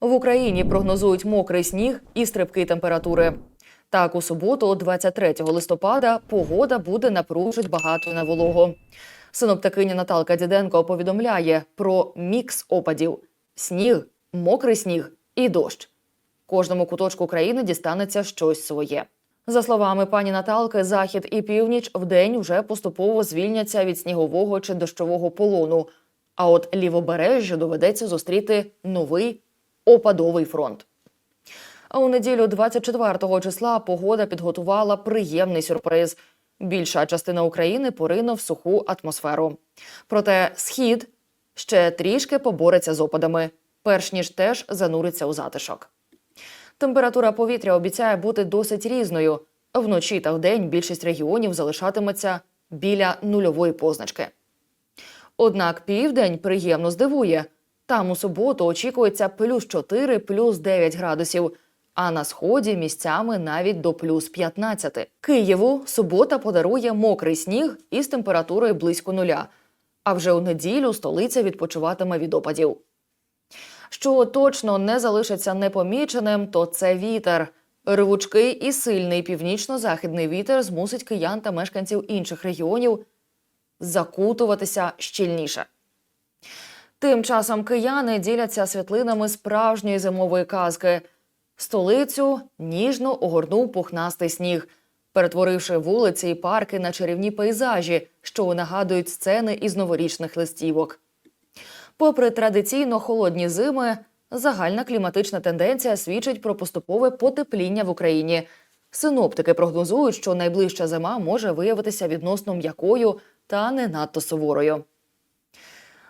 В Україні прогнозують мокрий сніг і стрибки температури. Так, у суботу, 23 листопада, погода буде напружить багато на волого. Синоптикиня Наталка Діденко повідомляє про мікс опадів: сніг, мокрий сніг і дощ. Кожному куточку країни дістанеться щось своє. За словами пані Наталки, захід і північ вдень вже поступово звільняться від снігового чи дощового полону. А от лівобережжю доведеться зустріти новий опадовий фронт. А у неділю 24 числа погода підготувала приємний сюрприз. Більша частина України порине в суху атмосферу. Проте схід ще трішки побореться з опадами, перш ніж теж зануриться у затишок. Температура повітря обіцяє бути досить різною. Вночі та вдень більшість регіонів залишатиметься біля нульової позначки. Однак південь приємно здивує. Там у суботу очікується плюс 4, плюс 9 градусів, а на сході місцями навіть до плюс 15. Києву субота подарує мокрий сніг із температурою близько нуля. А вже у неділю столиця відпочиватиме від опадів. Що точно не залишиться непоміченим, то це вітер. Рвучкий і сильний північно-західний вітер змусить киян та мешканців інших регіонів закутуватися щільніше. Тим часом кияни діляться світлинами справжньої зимової казки. Столицю ніжно огорнув пухнастий сніг, перетворивши вулиці і парки на чарівні пейзажі, що нагадують сцени із новорічних листівок. Попри традиційно холодні зими, загальна кліматична тенденція свідчить про поступове потепління в Україні. Синоптики прогнозують, що найближча зима може виявитися відносно м'якою та не надто суворою.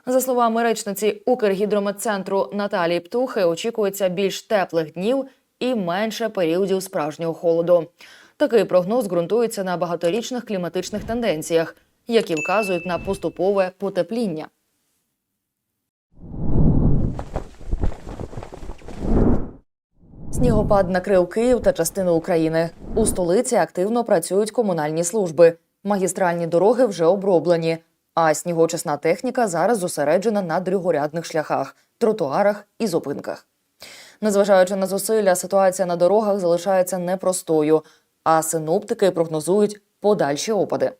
За словами речниці Укргідрометцентру Наталії Птухи, очікується більш теплих днів і менше періодів справжнього холоду. Такий прогноз ґрунтується на багаторічних кліматичних тенденціях, які вказують на поступове потепління. Снігопад накрив Київ та частину України. У столиці активно працюють комунальні служби. Магістральні дороги вже оброблені, а снігочисна техніка зараз зосереджена на другорядних шляхах, тротуарах і зупинках. Незважаючи на зусилля, ситуація на дорогах залишається непростою, а синоптики прогнозують подальші опади.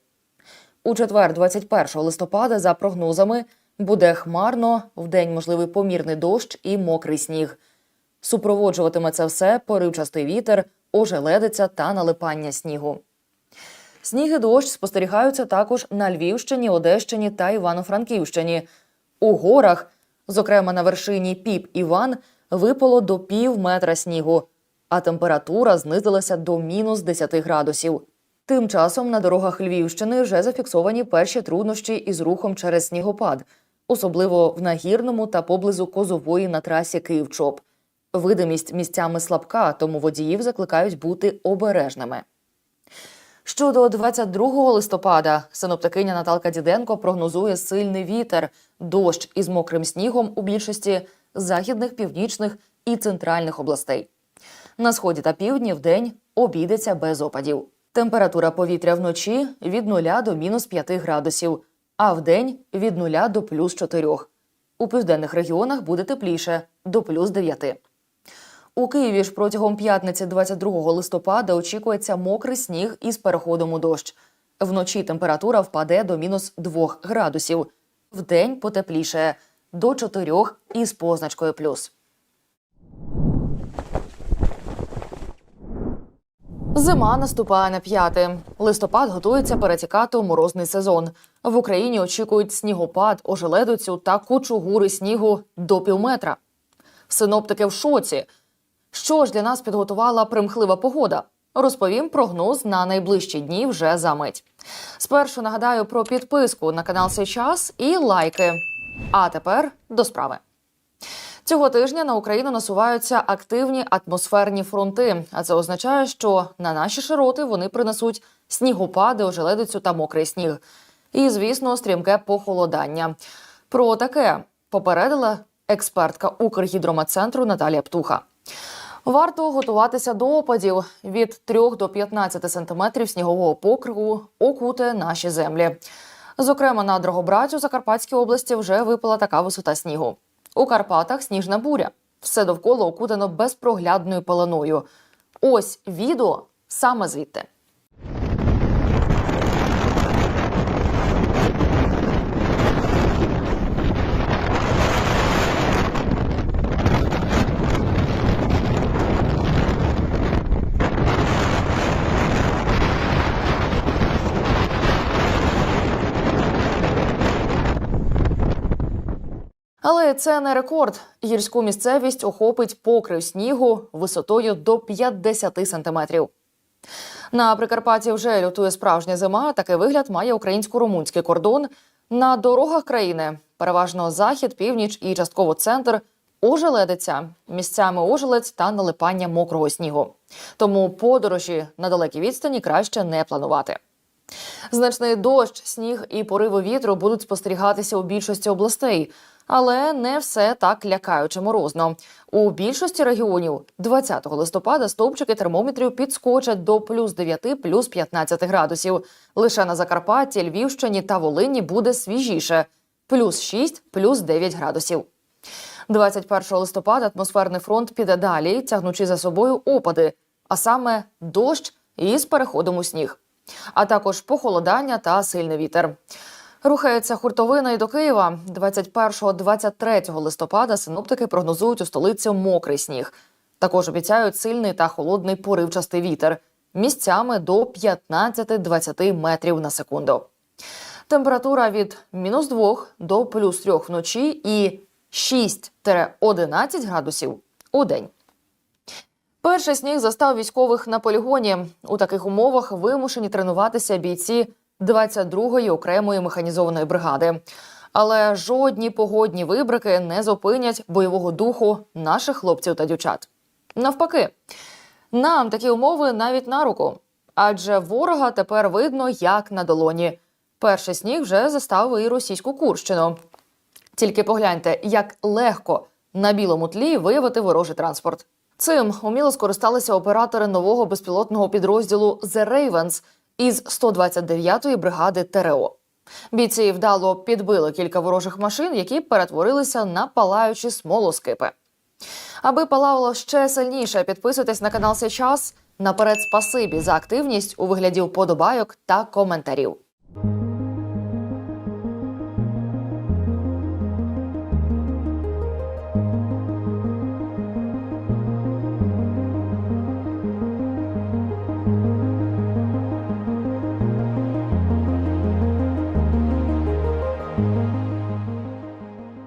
У четвер, 21 листопада, за прогнозами, буде хмарно, вдень можливий помірний дощ і мокрий сніг. Супроводжуватиме це все поривчастий вітер, ожеледиця та налипання снігу. Сніг і дощ спостерігаються також на Львівщині, Одещині та Івано-Франківщині. У горах, зокрема на вершині Піп Іван, випало до пів метра снігу, а температура знизилася до мінус 10 градусів. Тим часом на дорогах Львівщини вже зафіксовані перші труднощі із рухом через снігопад, особливо в нагірному та поблизу Козової на трасі Київ-Чоп. Видимість місцями слабка, тому водіїв закликають бути обережними. Щодо 22 листопада, синоптикиня Наталка Діденко прогнозує сильний вітер, дощ із мокрим снігом у більшості західних, північних і центральних областей. На сході та півдні вдень обійдеться без опадів. Температура повітря вночі від 0 до мінус 5 градусів, а вдень від 0 до плюс 4. У південних регіонах буде тепліше до плюс 9. У Києві ж протягом п'ятниці 22 листопада очікується мокрий сніг із переходом у дощ. Вночі температура впаде до мінус 2 градусів. Вдень потепліше до 4 із позначкою плюс. Зима наступає на п'яте. Листопад готується перетікати у морозний сезон. В Україні очікують снігопад, ожеледицю та кучугури снігу до півметра. Синоптики в шоці. Що ж для нас підготувала примхлива погода? Розповім прогноз на найближчі дні вже за мить. Спершу нагадаю про підписку на канал «Сей час і лайки. А тепер до справи. Цього тижня на Україну насуваються активні атмосферні фронти, а це означає, що на наші широти вони принесуть снігопади, ожеледицю та мокрий сніг. І, звісно, стрімке похолодання. Про таке попередила експертка Укргідрометцентру Наталія Птуха. Варто готуватися до опадів від 3 до 15 сантиметрів снігового покриву окуте наші землі. Зокрема, на Дрогобраті Закарпатській області вже випала така висота снігу. У Карпатах сніжна буря. Все довкола окутано безпроглядною паленою. Ось відео саме звідти. Але це не рекорд. Гірську місцевість охопить покрив снігу висотою до 50 сантиметрів. На Прикарпатті вже лютує справжня зима. Такий вигляд має українсько-румунський кордон. На дорогах країни переважно захід, північ і частково центр. Ожеледиться місцями ожеледь та налипання мокрого снігу. Тому подорожі на далекій відстані краще не планувати. Значний дощ, сніг і пориви вітру будуть спостерігатися у більшості областей, але не все так лякаюче морозно. У більшості регіонів 20 листопада стовпчики термометрів підскочать до плюс 9, плюс 15 градусів. Лише на Закарпатті, Львівщині та Волині буде свіжіше плюс 6, плюс 9 градусів. 21 листопада атмосферний фронт піде далі, тягнучи за собою опади, а саме дощ із переходом у сніг, а також похолодання та сильний вітер. Рухається хуртовина і до Києва. 21-23 листопада синоптики прогнозують у столиці мокрий сніг. Також обіцяють сильний та холодний поривчастий вітер місцями до 15-20 метрів на секунду. Температура від мінус 2 до плюс 3 вночі і 6-11 градусів у день. Перший сніг застав військових на полігоні. У таких умовах вимушені тренуватися бійці 22-ї окремої механізованої бригади. Але жодні погодні вибрики не зупинять бойового духу наших хлопців та дівчат. Навпаки, нам такі умови навіть на руку, адже ворога тепер видно як на долоні. Перший сніг вже застав і російську Курщину. Тільки погляньте, як легко на білому тлі виявити ворожий транспорт. Цим уміло скористалися оператори нового безпілотного підрозділу The Ravens із 129-ї бригади ТРО. Бійці вдало підбили кілька ворожих машин, які перетворилися на палаючі смолоскипи. Аби палало ще сильніше, підписуйтесь на канал Сейчас. Наперед спасибі за активність у вигляді вподобайок та коментарів.